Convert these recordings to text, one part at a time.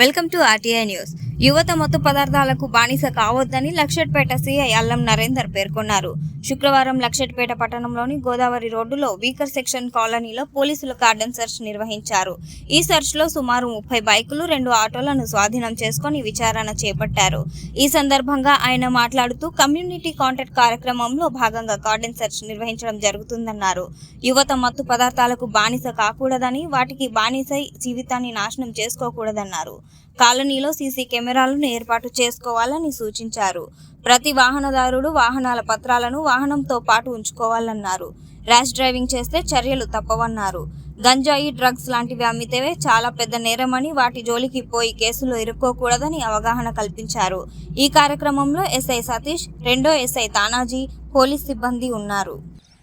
Welcome to RTI news. యువత మత్తు పదార్థాలకు బానిస కావద్దని లక్షట్పేట సీఐ అల్లం నరేందర్ పేర్కొన్నారు. శుక్రవారం లక్షట్పేట పట్టణంలోని గోదావరి రోడ్డులో వీకర్ సెక్షన్ కాలనీలో పోలీసులు కార్డన్ సెర్చ్ నిర్వహించారు. ఈ సెర్చ్లో సుమారు ముప్పై బైకులు రెండు ఆటోలను స్వాధీనం చేసుకుని విచారణ చేపట్టారు. ఈ సందర్భంగా ఆయన మాట్లాడుతూ కమ్యూనిటీ కాంటాక్ట్ కార్యక్రమంలో భాగంగా కార్డన్ సెర్చ్ నిర్వహించడం జరుగుతుందన్నారు. యువత మత్తు పదార్థాలకు బానిస కాకూడదని వాటికి బానిసై జీవితాన్ని నాశనం చేసుకోకూడదన్నారు. కాలనీలో సీసీ కెమెరాలను ఏర్పాటు చేసుకోవాలని సూచించారు. ప్రతి వాహనదారుడు వాహనాల పత్రాలను వాహనంతో పాటు ఉంచుకోవాలన్నారు. ర్యాష్ డ్రైవింగ్ చేస్తే చర్యలు తప్పవన్నారు. గంజాయి డ్రగ్స్ లాంటివి అమ్మితే చాలా పెద్ద నేరమని వాటి జోలికి పోయి కేసులో ఇరుక్కోకూడదని అవగాహన కల్పించారు. ఈ కార్యక్రమంలో ఎస్ఐ సతీష్ రెండో ఎస్ఐ తానాజీ పోలీస్ సిబ్బంది ఉన్నారు.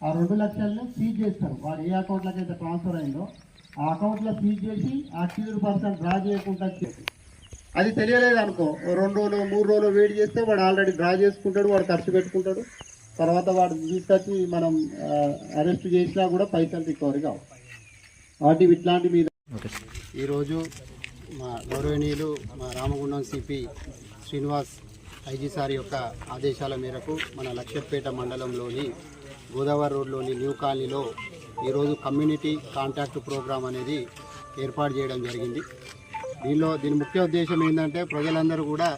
ఆ రెండు లక్షలను సీజ్ చేస్తారు. వారు ఏ అకౌంట్లకైతే ట్రాన్స్ఫర్ అయిందో ఆ అకౌంట్లో సీజ్ చేసి ఆ అక్యూజ్డ్ పర్సన్ డ్రా చేయకుండా చేసి అది తెలియలేదు అనుకో. రెండు రోజులు మూడు రోజులు వెయిట్ చేస్తే వాడు ఆల్రెడీ డ్రా చేసుకుంటాడు వాడు ఖర్చు పెట్టుకుంటాడు. తర్వాత వాడు తీసుకొచ్చి మనం అరెస్ట్ చేసినా కూడా పైసలు రికవరీ కావు. వాటి ఇట్లాంటి మీద ఈరోజు మా గౌరవనీయులు మా Ramagundam CP Srinivas IG sir యొక్క ఆదేశాల మేరకు మన లక్ష్యపేట మండలంలోని గోదావరి రోడ్లోని న్యూ కాలనీలో ఈరోజు కమ్యూనిటీ కాంటాక్ట్ ప్రోగ్రాం అనేది ఏర్పాటు చేయడం జరిగింది. దీనిలో దీని ముఖ్య ఉద్దేశం ఏంటంటే ప్రజలందరూ కూడా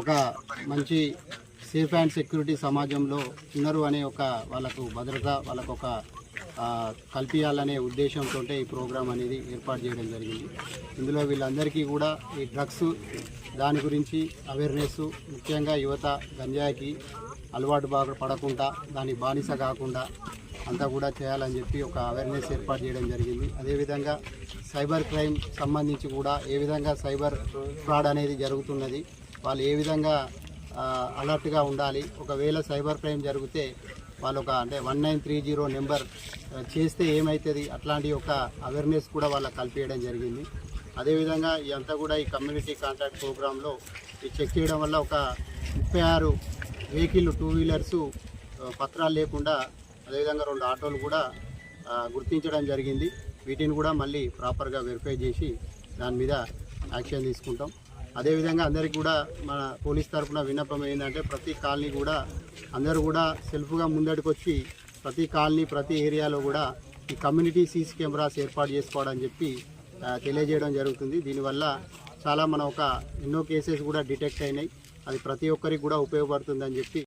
ఒక మంచి సేఫ్ అండ్ సెక్యూరిటీ సమాజంలో ఉన్నారు అనే ఒక వాళ్ళకు భద్రత వాళ్ళకు ఒక కల్పించాలనే ఉద్దేశంతో ఈ ప్రోగ్రాం అనేది ఏర్పాటు చేయడం జరిగింది. ఇందులో వీళ్ళందరికీ కూడా ఈ డ్రగ్స్ దాని గురించి అవేర్నెస్ ముఖ్యంగా యువత గంజాయికి అలవాటు బాగా పడకుండా దానికి బానిస కాకుండా అంతా కూడా చేయాలని చెప్పి ఒక అవేర్నెస్ ఏర్పాటు చేయడం జరిగింది. అదేవిధంగా సైబర్ క్రైమ్ సంబంధించి కూడా ఏ విధంగా సైబర్ ఫ్రాడ్ అనేది జరుగుతున్నది వాళ్ళు ఏ విధంగా అలర్ట్గా ఉండాలి ఒకవేళ సైబర్ క్రైమ్ జరిగితే వాళ్ళు ఒక అంటే one nine three zero number చేస్తే ఏమవుతుంది అట్లాంటి ఒక అవేర్నెస్ కూడా వాళ్ళకి కల్పించడం జరిగింది. అదేవిధంగా ఇదంతా కూడా ఈ కమ్యూనిటీ కాంట్రాక్ట్ ప్రోగ్రాంలో ఈ చెక్ చేయడం వల్ల ఒక ముప్పై ఆరు వెహికల్ టూ వీలర్స్ పత్రాలు లేకుండా అదేవిధంగా రెండు ఆటోలు కూడా గుర్తించడం జరిగింది. వీటిని కూడా మళ్ళీ ప్రాపర్గా వెరిఫై చేసి దాని మీద యాక్షన్ తీసుకుంటాం. అదేవిధంగా అందరికీ కూడా మన పోలీస్ తరఫున విన్నపం ఏంటంటే ప్రతి కాలనీ కూడా అందరూ కూడా సెల్ఫ్గా ముందడికొచ్చి ప్రతి కాలనీ ప్రతి ఏరియాలో కూడా ఈ కమ్యూనిటీ సీసీ కెమెరాస్ ఏర్పాటు చేసుకోవడం చెప్పి తెలియజేయడం జరుగుతుంది. దీనివల్ల చాలా మన ఒక ఎన్నో కేసెస్ కూడా డిటెక్ట్ అయినాయి. అది ప్రతి ఒక్కరికి కూడా ఉపయోగపడుతుందని చెప్పి